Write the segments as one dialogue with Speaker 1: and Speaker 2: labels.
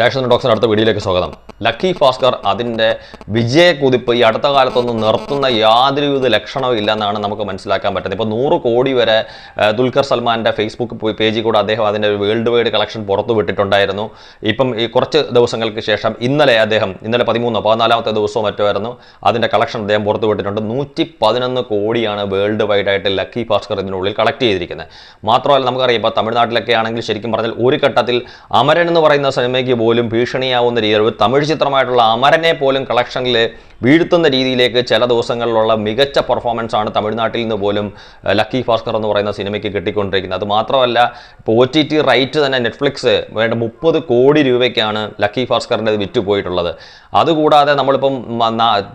Speaker 1: രാഷ്ട്രീയ ഡോക്സിന് അടുത്ത വീഡിയോയിലേക്ക് സ്വാഗതം. ലക്കി ഭാസ്കർ അതിന്റെ വിജയ കുതിപ്പ് ഈ അടുത്ത കാലത്തൊന്നും നിർത്തുന്ന യാതൊരുവിധ ലക്ഷണവും ഇല്ലെന്നാണ് നമുക്ക് മനസ്സിലാക്കാൻ പറ്റുന്നത്. ഇപ്പോൾ നൂറ് കോടി വരെ ദുൽഖർ സൽമാന്റെ ഫേസ്ബുക്ക് പേജിൽ കൂടെ അദ്ദേഹം അതിന്റെ ഒരു വേൾഡ് വൈഡ് കളക്ഷൻ പുറത്തു വിട്ടിട്ടുണ്ടായിരുന്നു. ഇപ്പം ഈ കുറച്ച് ദിവസങ്ങൾക്ക് ശേഷം ഇന്നലെ അദ്ദേഹം ഇന്നലെ പതിമൂന്നോ പതിനാലാമത്തെ ദിവസവും മറ്റുമായിരുന്നു അതിന്റെ കളക്ഷൻ അദ്ദേഹം പുറത്തു വിട്ടിട്ടുണ്ട്. നൂറ്റി പതിനൊന്ന് കോടിയാണ് വേൾഡ് വൈഡ് ആയിട്ട് ലക്കി ഭാസ്കർ ഇതിനുള്ളിൽ കളക്ട് ചെയ്തിരിക്കുന്നത്. മാത്രമല്ല നമുക്കറിയാം ഇപ്പോൾ തമിഴ്നാട്ടിലൊക്കെ ആണെങ്കിൽ ശരിക്കും പറഞ്ഞാൽ ഒരു ഘട്ടത്തിൽ അമരൻ എന്ന് പറയുന്ന സിനിമയ്ക്ക് പോലും ഭീഷണിയാവുന്ന രീതിയിൽ ഒരു തമിഴ് ചിത്രമായിട്ടുള്ള അമരനെ പോലും കളക്ഷനിൽ വീഴ്ത്തുന്ന രീതിയിലേക്ക് ചില ദിവസങ്ങളിലുള്ള മികച്ച പെർഫോമൻസ് ആണ് തമിഴ്നാട്ടിൽ നിന്ന് പോലും ലക്കി ഭാസ്കർ എന്ന് പറയുന്ന സിനിമയ്ക്ക് കിട്ടിക്കൊണ്ടിരിക്കുന്നത്. അത് മാത്രമല്ല ഇപ്പോൾ ഒ ടി ടി റൈറ്റ് തന്നെ നെറ്റ്ഫ്ലിക്സ് വേണ്ട മുപ്പത് കോടി രൂപയ്ക്കാണ് ലക്കി ഭാസ്കറിന്റെ വിറ്റ് പോയിട്ടുള്ളത് അതുകൂടാതെ നമ്മളിപ്പം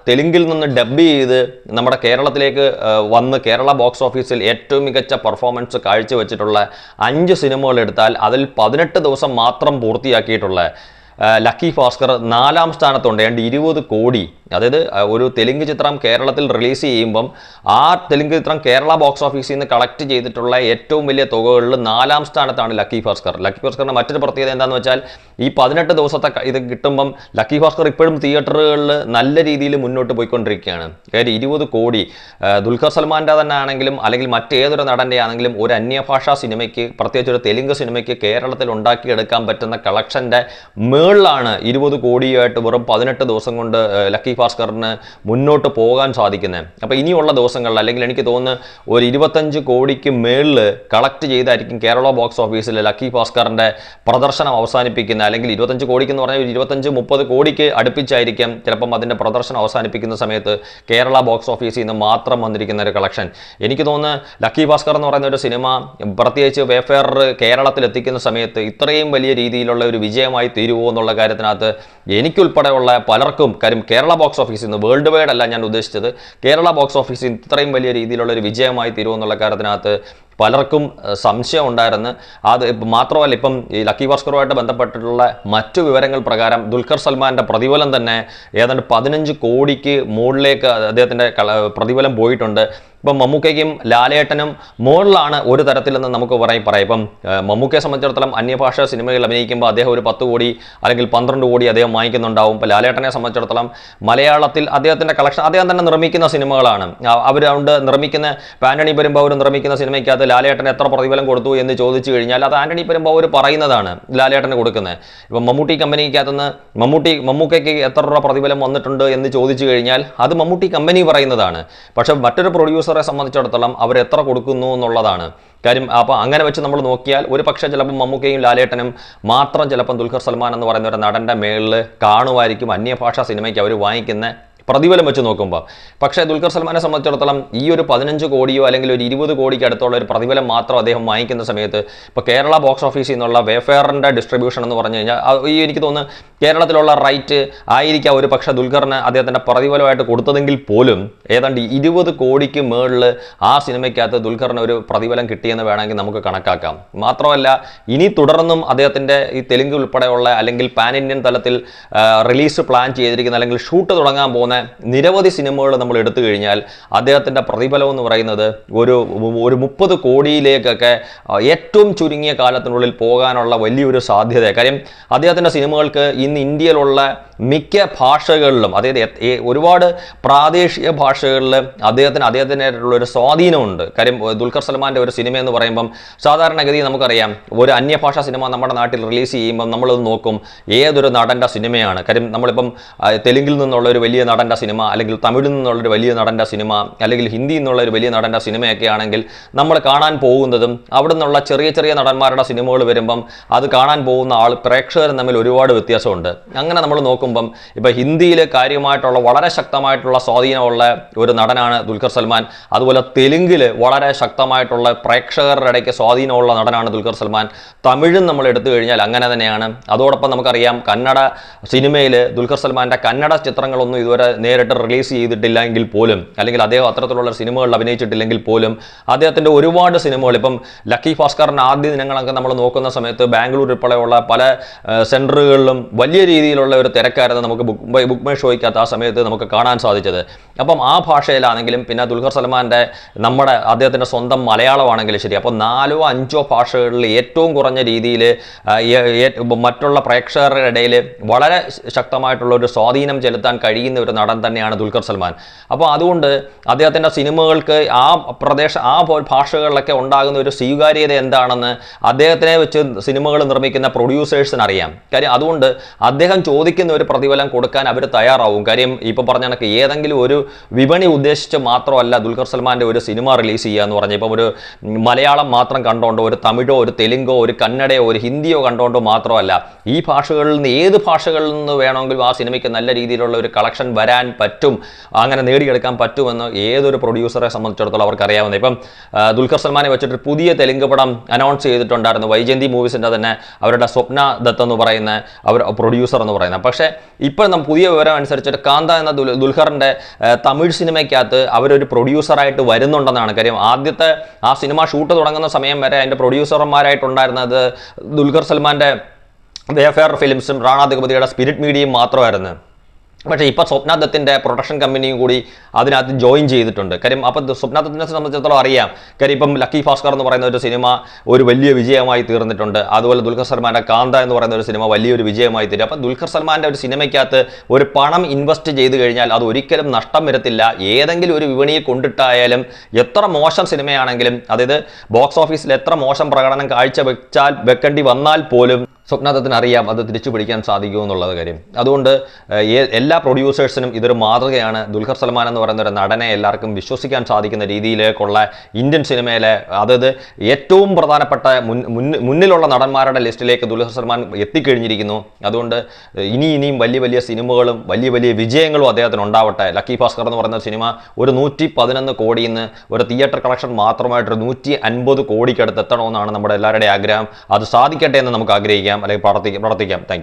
Speaker 1: തെലുങ്കിൽ നിന്ന് ഡബ് ചെയ്ത് നമ്മുടെ കേരളത്തിലേക്ക് വന്ന് കേരള ബോക്സ് ഓഫീസിൽ ഏറ്റവും മികച്ച പെർഫോമൻസ് കാഴ്ചവെച്ചിട്ടുള്ള അഞ്ച് സിനിമകൾ എടുത്താൽ അതിൽ പതിനെട്ട് ദിവസം മാത്രം പൂർത്തിയാക്കിയിട്ടുള്ള ലക്കി ഭാസ്കർ നാലാം സ്ഥാനത്തുണ്ട്. ഏതാണ്ട് ഇരുപത് കോടി അതായത് ഒരു തെലുങ്ക് ചിത്രം കേരളത്തിൽ റിലീസ് ചെയ്യുമ്പം ആ തെലുങ്ക് ചിത്രം കേരള ബോക്സ് ഓഫീസിൽ നിന്ന് കളക്ട് ചെയ്തിട്ടുള്ള ഏറ്റവും വലിയ തുകകളിൽ നാലാം സ്ഥാനത്താണ് ലക്കി ഭാസ്കർ. ലക്കി ഭാസ്കറിന്റെ മറ്റൊരു പ്രത്യേകത എന്താണെന്ന് വെച്ചാൽ ഈ പതിനെട്ട് ദിവസത്തെ ഇത് കിട്ടുമ്പം ലക്കി ഭാസ്കർ ഇപ്പോഴും തിയേറ്ററുകളിൽ നല്ല രീതിയിൽ മുന്നോട്ട് പോയിക്കൊണ്ടിരിക്കുകയാണ്. കാര്യം ഇരുപത് കോടി ദുൽഖർ സൽമാന്റെ തന്നെ ആണെങ്കിലും അല്ലെങ്കിൽ മറ്റേതൊരു നടന്റെ ആണെങ്കിലും ഒരു അന്യഭാഷാ സിനിമയ്ക്ക് പ്രത്യേകിച്ച് ഒരു തെലുങ്ക് സിനിമയ്ക്ക് കേരളത്തിൽ ഉണ്ടാക്കിയെടുക്കാൻ പറ്റുന്ന കളക്ഷന്റെ മേളിലാണ് ഇരുപത് കോടിയായിട്ട് വെറും പതിനെട്ട് ദിവസം കൊണ്ട് ലക്കി ഭാസ്കറിന് മുന്നോട്ട് പോകാൻ സാധിക്കുന്നത് അപ്പോൾ ഇനിയുള്ള ദിവസങ്ങളിൽ അല്ലെങ്കിൽ എനിക്ക് തോന്നുന്നു ഒരു ഇരുപത്തഞ്ച് കോടിക്ക് മേളിൽ കളക്ട് ചെയ്തായിരിക്കും കേരള ബോക്സ് ഓഫീസിൽ ലക്കി ഭാസ്കറിന്റെ പ്രദർശനം അവസാനിപ്പിക്കുന്നത്. അല്ലെങ്കിൽ ഇരുപത്തഞ്ച് കോടിക്ക് എന്ന് പറഞ്ഞാൽ ഇരുപത്തഞ്ച് മുപ്പത് കോടിക്ക് അടുപ്പിച്ചായിരിക്കും ചിലപ്പം അതിന്റെ പ്രദർശനം അവസാനിപ്പിക്കുന്ന സമയത്ത് കേരള ബോക്സ് ഓഫീസിൽ നിന്ന് മാത്രം വന്നിരിക്കുന്ന ഒരു കളക്ഷൻ എനിക്ക് തോന്നുന്നു ലക്കി ഭാസ്കർ എന്ന് പറയുന്ന ഒരു സിനിമ പ്രത്യേകിച്ച് വേഫെയർ കേരളത്തിൽ എത്തിക്കുന്ന സമയത്ത് ഇത്രയും വലിയ രീതിയിലുള്ള ഒരു വിജയമായി തീരുമോ എന്നുള്ള കാര്യത്തിനകത്ത് എനിക്കുൾപ്പെടെയുള്ള പലർക്കും കാര്യം കേരള ബോക്സ് ഓഫീസിൽ നിന്ന് വേൾഡ് വൈഡ് അല്ല ഞാൻ ഉദ്ദേശിച്ചത്. കേരള ബോക്സ് ഓഫീസിൽ ഇത്രയും വലിയ രീതിയിലുള്ള ഒരു വിജയമായി തീരുമെന്നുള്ള കാര്യത്തിനകത്ത് പലർക്കും സംശയം ഉണ്ടായിരുന്നു. അത് ഇപ്പം മാത്രമല്ല ഇപ്പം ഈ ലക്കി ഭാസ്കറുമായിട്ട് ബന്ധപ്പെട്ടിട്ടുള്ള മറ്റു വിവരങ്ങൾ പ്രകാരം ദുൽഖർ സൽമാന്റെ പ്രതിഫലം തന്നെ ഏതാണ്ട് പതിനഞ്ച് കോടിക്ക് മുകളിലേക്ക് അദ്ദേഹത്തിന്റെ പ്രതിഫലം പോയിട്ടുണ്ട്. ഇപ്പം മമ്മൂക്കയ്ക്കും ലാലേട്ടനും മുകളിലാണ് ഒരു തരത്തിലെന്ന് നമുക്ക് പറയും പറയാം. ഇപ്പം മമ്മൂക്കയെ സംബന്ധിച്ചിടത്തോളം അന്യഭാഷാ സിനിമയിൽ അഭിനയിക്കുമ്പോൾ അദ്ദേഹം ഒരു പത്ത് കോടി അല്ലെങ്കിൽ പന്ത്രണ്ട് കോടി അദ്ദേഹം വാങ്ങിക്കുന്നുണ്ടാവും. ഇപ്പോൾ ലാലേട്ടനെ സംബന്ധിച്ചിടത്തോളം മലയാളത്തിൽ അദ്ദേഹത്തിന്റെ കളക്ഷൻ അദ്ദേഹം തന്നെ നിർമ്മിക്കുന്ന സിനിമകളാണ്. അവർ അതുകൊണ്ട് നിർമ്മിക്കുന്ന ഇപ്പം ആന്റണി പെരുമ്പാവൂർ നിർമ്മിക്കുന്ന സിനിമയ്ക്കകത്ത് ലാലേട്ടൻ എത്ര പ്രതിഫലം കൊടുത്തു എന്ന് ചോദിച്ചു കഴിഞ്ഞാൽ അത് ആന്റണി പെരുമ്പാവൂർ പറയുന്നതാണ് ലാലേട്ടന് കൊടുക്കുന്നത്. ഇപ്പം മമ്മൂട്ടി കമ്പനിക്കകത്തുനിന്ന് മമ്മൂട്ടി മമ്മൂക്കയ്ക്ക് എത്ര രൂപ പ്രതിഫലം വന്നിട്ടുണ്ട് എന്ന് ചോദിച്ചു കഴിഞ്ഞാൽ അത് മമ്മൂട്ടി കമ്പനി പറയുന്നതാണ്. പക്ഷെ മറ്റൊരു പ്രൊഡ്യൂസറെ സംബന്ധിച്ചിടത്തോളം അവർ എത്ര കൊടുക്കുന്നു എന്നുള്ളതാണ്. കാര്യം അപ്പോൾ അങ്ങനെ വെച്ച് നമ്മൾ നോക്കിയാൽ ഒരു പക്ഷേ ചിലപ്പം മമ്മൂക്കയും ലാലേട്ടനും മാത്രം ചിലപ്പം ദുൽഖർ സൽമാൻ എന്ന് പറയുന്ന ഒരു നടന്റെ മേളിൽ കാണുമായിരിക്കും അന്യഭാഷാ സിനിമയ്ക്ക് അവർ വാങ്ങിക്കുന്ന പ്രതിഫലം വെച്ച് നോക്കുമ്പോൾ പക്ഷേ ദുൽഖർ സൽമാനെ സംബന്ധിച്ചിടത്തോളം ഈ ഒരു പതിനഞ്ച് കോടിയോ അല്ലെങ്കിൽ ഒരു ഇരുപത് കോടിക്ക് അടുത്തുള്ള ഒരു പ്രതിഫലം മാത്രം അദ്ദേഹം വാങ്ങിക്കുന്ന സമയത്ത് ഇപ്പോൾ കേരള ബോക്സ് ഓഫീസിൽ നിന്നുള്ള വേഫെയറിന്റെ ഡിസ്ട്രിബ്യൂഷൻ എന്ന് പറഞ്ഞു കഴിഞ്ഞാൽ ഈ എനിക്ക് തോന്നുന്നു കേരളത്തിലുള്ള റൈറ്റ് ആയിരിക്കാം ഒരു പക്ഷേ ദുൽഖറിന് അദ്ദേഹത്തിന്റെ പ്രതിഫലമായിട്ട് കൊടുത്തതെങ്കിൽ പോലും ഏതാണ്ട് ഇരുപത് കോടിക്ക് മേളിൽ ആ സിനിമയ്ക്കകത്ത് ദുൽഖറിന് ഒരു പ്രതിഫലം കിട്ടിയെന്ന് വേണമെങ്കിൽ നമുക്ക് കണക്കാക്കാം. മാത്രമല്ല ഇനി തുടർന്നും അദ്ദേഹത്തിന്റെ ഈ തെലുങ്ക് ഉൾപ്പെടെയുള്ള അല്ലെങ്കിൽ പാൻ ഇന്ത്യൻ തലത്തിൽ റിലീസ് പ്ലാൻ ചെയ്തിരിക്കുന്ന അല്ലെങ്കിൽ ഷൂട്ട് തുടങ്ങാൻ പോകുന്ന നിരവധി സിനിമകൾ നമ്മൾ എടുത്തു കഴിഞ്ഞാൽ അദ്ദേഹത്തിന്റെ പ്രതിഫലം എന്ന് പറയുന്നത് ഒരു ഒരു മുപ്പത് കോടിയിലേക്കൊക്കെ ഏറ്റവും ചുരുങ്ങിയ കാലത്തിനുള്ളിൽ പോകാനുള്ള വലിയൊരു സാധ്യത കാര്യം അദ്ദേഹത്തിന്റെ സിനിമകൾക്ക് ഇന്ന് ഇന്ത്യയിലുള്ള മിക്ക ഭാഷകളിലും അതായത് ഒരുപാട് പ്രാദേശിക ഭാഷകളിൽ അദ്ദേഹത്തിന് അദ്ദേഹത്തിനായിട്ടുള്ള ഒരു സ്വാധീനമുണ്ട്. കാര്യം ദുൽഖർ സൽമാന്റെ ഒരു സിനിമ എന്ന് പറയുമ്പം സാധാരണഗതി നമുക്കറിയാം ഒരു അന്യഭാഷാ സിനിമ നമ്മുടെ നാട്ടിൽ റിലീസ് ചെയ്യുമ്പം നമ്മളത് നോക്കും ഏതൊരു നടന്റെ സിനിമയാണ്. കാര്യം നമ്മളിപ്പം തെലുങ്കിൽ നിന്നുള്ള ഒരു വലിയ നടന്റെ സിനിമ അല്ലെങ്കിൽ തമിഴിൽ നിന്നുള്ള ഒരു വലിയ നടന്റെ സിനിമ അല്ലെങ്കിൽ ഹിന്ദിയിൽ നിന്നുള്ള ഒരു വലിയ നടന്റെ സിനിമയൊക്കെ ആണെങ്കിൽ നമ്മൾ കാണാൻ പോകുന്നതും അവിടെ നിന്നുള്ള ചെറിയ ചെറിയ നടന്മാരുടെ സിനിമകൾ വരുമ്പം അത് കാണാൻ പോകുന്ന ആൾ പ്രേക്ഷകരും തമ്മിൽ ഒരുപാട് വ്യത്യാസമുണ്ട്. അങ്ങനെ നമ്മൾ നോക്കുമ്പം ഇപ്പം ഹിന്ദിയിൽ കാര്യമായിട്ടുള്ള വളരെ ശക്തമായിട്ടുള്ള സ്വാധീനമുള്ള ഒരു നടനാണ് ദുൽഖർ സൽമാൻ. അതുപോലെ തെലുങ്കിൽ വളരെ ശക്തമായിട്ടുള്ള പ്രേക്ഷകരുടെ ഇടയ്ക്ക് സ്വാധീനമുള്ള നടനാണ് ദുൽഖർ സൽമാൻ. തമിഴും നമ്മൾ എടുത്തു കഴിഞ്ഞാൽ അങ്ങനെ തന്നെയാണ്. അതോടൊപ്പം നമുക്കറിയാം കന്നഡ സിനിമയിൽ ദുൽഖർ സൽമാന്റെ കന്നഡ ചിത്രങ്ങളൊന്നും ഇതുവരെ നേരിട്ട് റിലീസ് ചെയ്തിട്ടില്ല എങ്കിൽ പോലും അല്ലെങ്കിൽ അദ്ദേഹം അത്തരത്തിലുള്ള സിനിമകളിൽ അഭിനയിച്ചിട്ടില്ലെങ്കിൽ പോലും അദ്ദേഹത്തിന്റെ ഒരുപാട് സിനിമകൾ ഇപ്പം ലക്കി ഭാസ്കറിന്റെ ആദ്യ ദിനങ്ങളൊക്കെ നമ്മൾ നോക്കുന്ന സമയത്ത് ബാംഗ്ലൂർ ഉൾപ്പെടെയുള്ള പല സെന്ററുകളിലും വലിയ രീതിയിലുള്ള ഒരു തിരക്കായിരുന്നു നമുക്ക് ബുക്ക് ബുക്ക് മൈ ഷോയ്ക്കകത്ത് ആ സമയത്ത് നമുക്ക് കാണാൻ സാധിച്ചത്. അപ്പം ആ ഭാഷയിലാണെങ്കിലും പിന്നെ ദുൽഖർ സൽമാന്റെ നമ്മുടെ അദ്ദേഹത്തിന്റെ സ്വന്തം മലയാളമാണെങ്കിലും ശരി അപ്പോൾ നാലോ അഞ്ചോ ഭാഷകളിൽ ഏറ്റവും കുറഞ്ഞ രീതിയിൽ മറ്റുള്ള പ്രേക്ഷകരുടെ ഇടയിൽ വളരെ ശക്തമായിട്ടുള്ള ഒരു സ്വാധീനം ചെലുത്താൻ കഴിയുന്ന ഒരു നടൻ തന്നെയാണ് ദുൽഖർ സൽമാൻ. അപ്പോൾ അതുകൊണ്ട് അദ്ദേഹത്തിന്റെ സിനിമകൾക്ക് ആ പ്രദേശ ആ ഭാഷകളിലൊക്കെ ഉണ്ടാകുന്ന ഒരു സ്വീകാര്യത എന്താണെന്ന് അദ്ദേഹത്തിനെ വെച്ച് സിനിമകൾ നിർമ്മിക്കുന്ന പ്രൊഡ്യൂസേഴ്സിന് അറിയാം കാര്യം അതുകൊണ്ട് അദ്ദേഹം ചോദിക്കുന്ന ഒരു പ്രതിഫലം കൊടുക്കാൻ അവർ തയ്യാറാവും. കാര്യം ഇപ്പോൾ പറഞ്ഞ കണക്ക് ഏതെങ്കിലും ഒരു വിപണി ഉദ്ദേശിച്ച് മാത്രമല്ല ദുൽഖർ സൽമാന്റെ ഒരു സിനിമ റിലീസ് ചെയ്യുക എന്ന് പറഞ്ഞാൽ ഇപ്പം ഒരു മലയാളം മാത്രം കണ്ടോണ്ടോ ഒരു തമിഴോ ഒരു തെലുങ്കോ ഒരു കന്നഡയോ ഒരു ഹിന്ദിയോ കണ്ടോണ്ടോ മാത്രമല്ല ഈ ഭാഷകളിൽ നിന്ന് ഏത് ഭാഷകളിൽ നിന്ന് വേണമെങ്കിലും ആ സിനിമയ്ക്ക് നല്ല രീതിയിലുള്ള ഒരു കളക്ഷൻ വരാൻ പറ്റും അങ്ങനെ നേടിയെടുക്കാൻ പറ്റുമെന്ന് ഏതൊരു പ്രൊഡ്യൂസറെ സംബന്ധിച്ചിടത്തോളം അവർക്ക് അറിയാവുന്നത് ഇപ്പം ദുൽഖർ സൽമാനെ വെച്ചിട്ട് പുതിയ തെലുങ്ക് പടം അനൗൺസ് ചെയ്തിട്ടുണ്ടായിരുന്നു. വൈജയന്തി മൂവീസിന്റെ തന്നെ അവരുടെ സ്വപ്ന ദത്ത് എന്ന് പറയുന്ന അവർ പ്രൊഡ്യൂസർ എന്ന് പറയുന്നത് പക്ഷേ ഇപ്പോൾ നമ്മൾ പുതിയ വിവരം അനുസരിച്ചിട്ട് കാന്ത എന്ന ദുൽ ദുൽഖറിന്റെ തമിഴ് സിനിമയ്ക്കകത്ത് അവരൊരു പ്രൊഡ്യൂസറായിട്ട് വരുന്നുണ്ടെന്നാണ് കാര്യം. ആദ്യത്തെ ആ സിനിമ ഷൂട്ട് തുടങ്ങുന്ന സമയം വരെ അതിന്റെ പ്രൊഡ്യൂസർമാരായിട്ടുണ്ടായിരുന്നത് ദുൽഖർ സൽമാന്റെ വേഫെയർ ഫിലിംസും റാണാ ദഗപതിയുടെ സ്പിരിറ്റ് മീഡിയയും മാത്രമായിരുന്നു. പക്ഷേ ഇപ്പോൾ സ്വപ്നാദത്തിന്റെ പ്രൊഡക്ഷൻ കമ്പനിയും കൂടി അതിനകത്ത് ജോയിൻ ചെയ്തിട്ടുണ്ട്. കാര്യം അപ്പോൾ സ്വപ്നാദത്തിനെ സംബന്ധിച്ചിടത്തോളം അറിയാം. കാര്യം ഇപ്പം ലക്കി ഭാസ്കർ എന്ന് പറയുന്ന ഒരു സിനിമ ഒരു വലിയ വിജയമായി തീർന്നിട്ടുണ്ട്. അതുപോലെ ദുൽഖർ സൽമാന്റെ കാന്ത എന്ന് പറയുന്ന ഒരു സിനിമ വലിയൊരു വിജയമായി തീരും. അപ്പോൾ ദുൽഖർ സൽമാന്റെ ഒരു സിനിമയ്ക്കകത്ത് ഒരു പണം ഇൻവെസ്റ്റ് ചെയ്ത് കഴിഞ്ഞാൽ അത് ഒരിക്കലും നഷ്ടം വരത്തില്ല. ഏതെങ്കിലും ഒരു വിപണിയിൽ കൊണ്ടിട്ടായാലും എത്ര മോശം സിനിമയാണെങ്കിലും അതായത് ബോക്സ് ഓഫീസിൽ എത്ര മോശം പ്രകടനം കാഴ്ച വെച്ചാൽ വെക്കേണ്ടി വന്നാൽ പോലും സ്വപ്നദത്തിന് അറിയാം അത് തിരിച്ചു പിടിക്കാൻ സാധിക്കുമോ എന്നുള്ളത് കാര്യം. അതുകൊണ്ട് എല്ലാ പ്രൊഡ്യൂസേഴ്സിനും ഇതൊരു മാതൃകയാണ്. ദുൽഖർ സൽമാൻ എന്ന് പറയുന്ന ഒരു നടനെ എല്ലാവർക്കും വിശ്വസിക്കാൻ സാധിക്കുന്ന രീതിയിലേക്കുള്ള ഇന്ത്യൻ സിനിമയിലെ അതായത് ഏറ്റവും പ്രധാനപ്പെട്ട മുന്നിലുള്ള നടന്മാരുടെ ലിസ്റ്റിലേക്ക് ദുൽഖർ സൽമാൻ എത്തിക്കഴിഞ്ഞിരിക്കുന്നു. അതുകൊണ്ട് ഇനി ഇനിയും വലിയ വലിയ സിനിമകളും വലിയ വലിയ വിജയങ്ങളും അദ്ദേഹത്തിന് ഉണ്ടാവട്ടെ. ലക്കി ഭാസ്കർ എന്ന് പറയുന്ന സിനിമ ഒരു നൂറ്റി പതിനൊന്ന് കോടിയിൽ നിന്ന് ഒരു തിയേറ്റർ കളക്ഷൻ മാത്രമായിട്ട് ഒരു നൂറ്റി അൻപത് കോടിക്കടുത്ത് എത്തണമെന്നാണ് നമ്മുടെ എല്ലാവരുടെയും ആഗ്രഹം. അത് സാധിക്കട്ടെ എന്ന് നമുക്ക് ആഗ്രഹിക്കാം. അല്ലെങ്കിൽ പ്രാർത്ഥിക്കാം പ്രാർത്ഥിക്കാം താങ്ക്